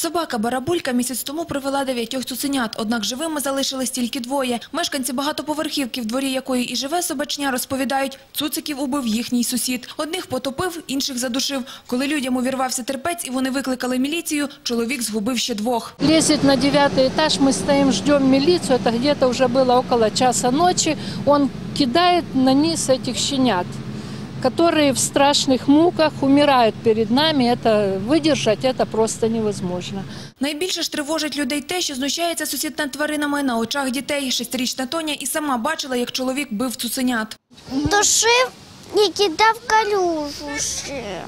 Собака Барабулька місяць тому привела дев'ятьох цуценят, однак живими залишились тільки двоє. Мешканці багатоповерхівки, в дворі якої і живе собачня, розповідають, цуциків убив їхній сусід. Одних потопив, інших задушив. Коли людям увірвався терпець і вони викликали міліцію, чоловік згубив ще двох. Лезет на девятый этаж, мы стоим, ждем милицию. Это где-то уже было около часа ночи. Он кидает на низ этих щенят, которые в страшных муках умирают перед нами. Это выдержать это просто невозможно. Найбільше ж тривожить людей те, що знущається сусід над тваринами на очах дітей. Шестирічна Тоня і сама бачила, як чоловік бив цуценят. Душив і кидав калюжу ще.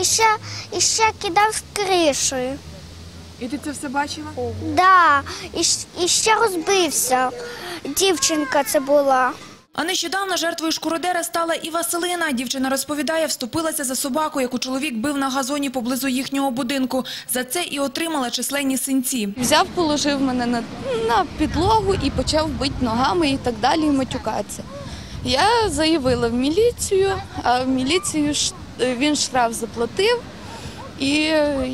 І ще, і ще кидав з кришею. І ти це все бачила? Да, і, щ- і ще розбився. Дівчинка це була. А нещодавно жертвою шкуродера стала і Василина. Дівчина розповідає, вступилася за собаку, яку чоловік бив на газоні поблизу їхнього будинку. За це і отримала численні синці. Взяв, положив мене на, на підлогу і почав бити ногами і так далі, і матюкатися. Я заявила в міліцію, а в міліцію він штраф заплатив. І,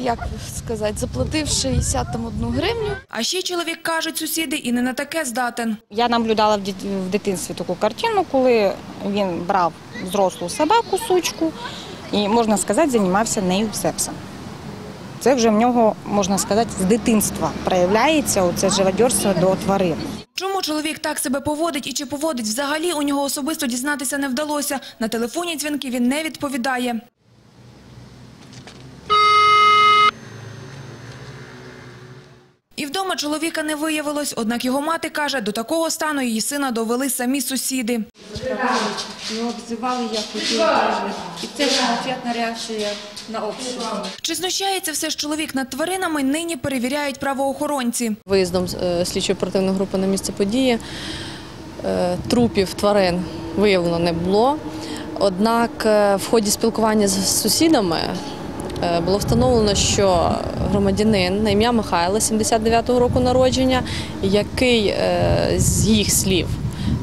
як сказати, заплатив 61 гривню. А ще чоловік кажуть сусіди, і не на таке здатен. Я наблюдала в дит- в дитинстві таку картину, коли він брав взрослу собаку, сучку, і, можна сказати, займався нею сексом. Це вже в нього, можна сказати, з дитинства проявляється оце живодерство до тварин. Чому чоловік так себе поводить і чи поводить взагалі, у нього особисто дізнатися не вдалося. На телефонні дзвінки він не відповідає. І вдома чоловіка не виявилось, однак його мати каже, до такого стану її сина довели самі сусіди. Його обзивали, як хотіли. І це була реакція на обстріл. Чи знущається все ж чоловік над тваринами, нині перевіряють правоохоронці. Виїздом е, слідчої оперативної групи на місце події е, трупів тварин виявлено не було. Однак е, в ході спілкування з сусідами було встановлено, що громадянин на ім'я Михайла, 79-го року народження, який е, з їх слів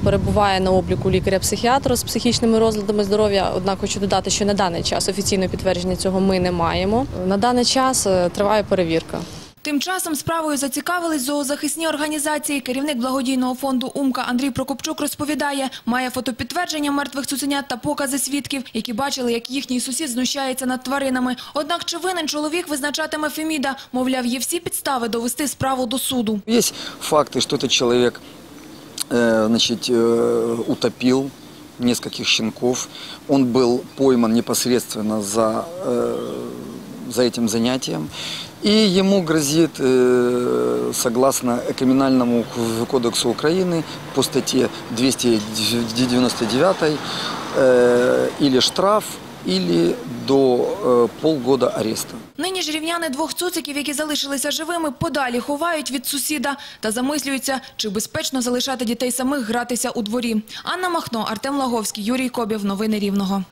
перебуває на обліку лікаря-психіатра з психічними розладами здоров'я. Однак хочу додати, що на даний час офіційного підтвердження цього ми не маємо. На даний час е, триває перевірка. Тим часом справою зацікавились зоозахисні організації. Керівник благодійного фонду «Умка» Андрій Прокопчук розповідає, має фотопідтвердження мертвих цуценят та покази свідків, які бачили, як їхній сусід знущається над тваринами. Однак чи винен чоловік визначатиме Феміда? Мовляв, є всі підстави довести справу до суду. Есть факты, что этот человек э, значит, э, утопил нескольких щенков. Он был пойман непосредственно за, э, за этим занятием. И ему грозит, э, согласно Криминальному кодексу Украины, по статье 299, э, или штраф, или до э, полгода ареста. Нині ж рівняни двох цуциків, які залишилися живими, подалі ховають від сусіда та замислюються, чи безпечно залишати дітей самих гратися у дворі. Анна Махно, Артем Лаговський, Юрій Кобів. Новини Рівного.